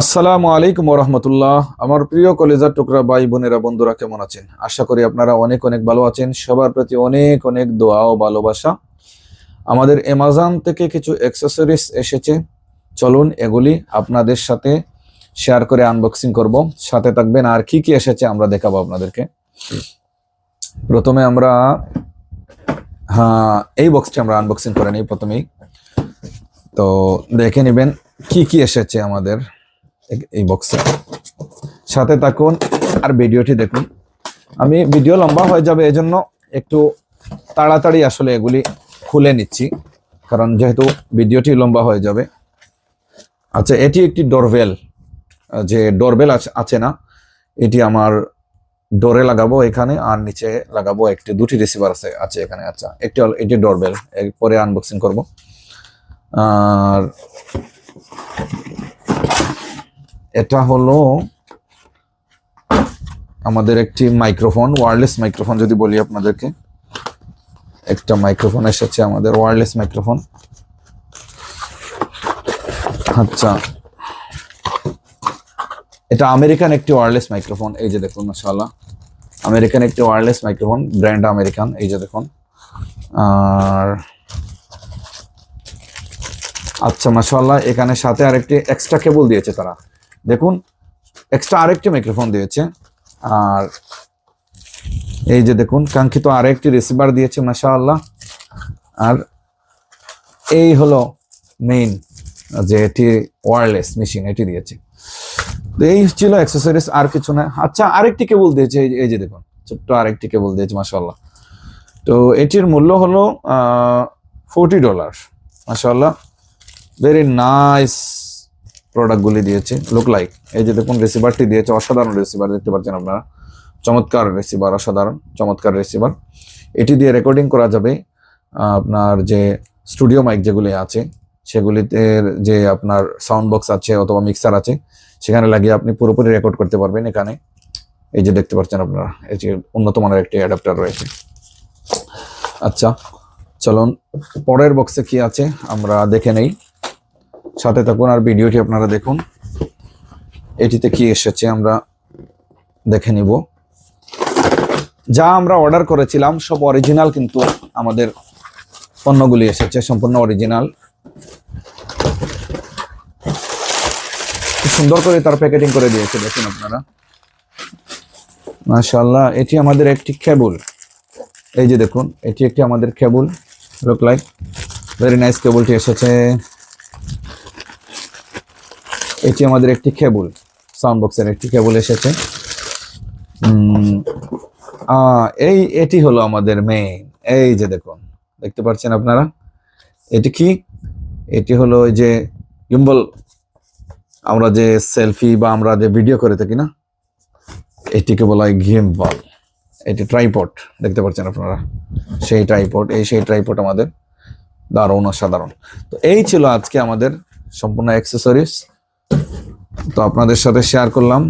আসসালামু আলাইকুম রহমতুল্লাহ আমার প্রিয় কলেজার টুকরা ভাই বোনেরা, বন্ধুরা, কেমন আছেন? আশা করি আপনারা অনেক অনেক ভালো আছেন। সবার প্রতি অনেক অনেক দোয়া ও ভালোবাসা। আমাদের অ্যামাজন থেকে কিছু অ্যাক্সেসরিজ এসেছে। চলুন এগুলি আপনাদের সাথে শেয়ার করে আনবক্সিং করব। সাথে থাকবেন আর কি কি এসেছে আমরা দেখাবো আপনাদেরকে। প্রথমে আমরা হ্যাঁ এই বক্সটি আমরা আনবক্সিং করে নিই প্রথমেই। তো দেখে নেবেন কি কি এসেছে আমাদের। এই বক্সে সাথে থাকুন আর ভিডিওটি দেখুন। আমি ভিডিও লম্বা হয়ে যাবে, এজন্য একটু তাড়াতাড়ি আসলে এগুলি খুলে নিচ্ছি, কারণ যেহেতু ভিডিওটি লম্বা হয়ে যাবে। আচ্ছা এটি একটি ডোরবেল যে ডোরবেল আছে না, এটি আমার ডোরে লাগাবো এখানে, আর নিচে লাগাবো একটি, দুটি রিসিভার আছে আছে এখানে। আচ্ছা একটি এটি ডোরবেল পরে আনবক্সিং করব। আর এটা হলো আমাদের একটি মাইক্রোফোন ওয়ারলেস মাইক্রোফোন যদি বলি আপনাদেরকে। একটা মাইক্রোফোন এসেছে আমাদের ওয়্যারলেস মাইক্রোফোন। আচ্ছা। এটা আমেরিকান একটি ওয়ারলেস মাইক্রোফোন, এই যে দেখুন, মাশাআল্লাহ। আমেরিকান একটি ওয়ারলেস মাইক্রোফোন, ব্র্যান্ড আমেরিকান, এই যে দেখুন। আর আচ্ছা মাশাআল্লাহ, এখানে সাথে আরেকটি এক্সট্রা কেবল দিয়েছে তারা। দেখুন এক্সট্রা আরেকটি মাইক্রোফোন দিয়েছে। আর এই যে দেখুন, কাঙ্ক্ষিত আরেকটি রিসিভার দিয়েছে, মাশাআল্লাহ। আর এই হলো মেইন যে এটি ওয়ারলেস মেশিন এটি দিয়েছে। তো এই ছিল অ্যাক্সেসরিজ আর কিছু না। আচ্ছা আরেকটি কেবল দিয়েছে, এই যে- দেখুন, ছোট্ট আরেকটি কেবল দিয়েছে, মাশাআল্লাহ। তো এটির মূল্য হলো ফোরটি ডলার মাশাআল্লাহ। ভেরি নাইস প্রোডাক্টগুলি দিয়েছে। লুক লাইক এই যে দেখুন রিসিভারটি দিয়েছে, অসাধারণ রিসিভার দেখতে পাচ্ছেন আপনারা। চমৎকার রিসিভার অসাধারণ, চমৎকার রিসিভার এটি দিয়ে রেকর্ডিং করা যাবে আপনার যে স্টুডিও মাইক যেগুলি আছে, সেগুলিতে যে আপনার সাউন্ড বক্স আছে অথবা মিক্সার আছে, সেখানে লাগিয়ে আপনি পুরোপুরি রেকর্ড করতে পারবেন এখানে। এই যে দেখতে পাচ্ছেন আপনারা, এই যে উন্নত মানের একটি অ্যাডাপ্টার রয়েছে। আচ্ছা চলুন, পরের বক্সে কি আছে, আমরা দেখে নেই। সাথে থাকুন আর ভিডিওটি আপনারা দেখুন। এটিতে কি এসেছে আমরা দেখে নিব। যা আমরা অর্ডার করেছিলাম, সব অরিজিনাল কিন্তু আমাদের পণ্যগুলি এসেছে, সম্পূর্ণ অরিজিনাল সুন্দর করে তার প্যাকেটিং করে দিয়েছে, দেখুন আপনারা। মাশাআল্লাহ, এটি আমাদের একটি কেবল এই যে দেখুন, এটি একটি আমাদের cable look like very nice কেবলটি এসেছে। এটি আমাদের একটি কেবল। সাউন্ড বক্সের একটি কেবল এসেছে। এই, এটি হলো আমাদের মেইন এই যে দেখুন, দেখতে পাচ্ছেন আপনারা? এটি কি? এটি হলো ওই যে গিম্বল আমরা যে সেলফি বা আমরা যে ভিডিও করে থাকি না? এটিকে বলা হয় গিম্বল এটি ট্রাইপড দেখতে পাচ্ছেন আপনারা? সেই ট্রাইপড এই সেই ট্রাইপড আমাদের। দারুণ, অসাধারণ। তো এই ছিল আজকে আমাদের সম্পূর্ণ অ্যাক্সেসরিজ তো আপনাদের সাথে শেয়ার করলাম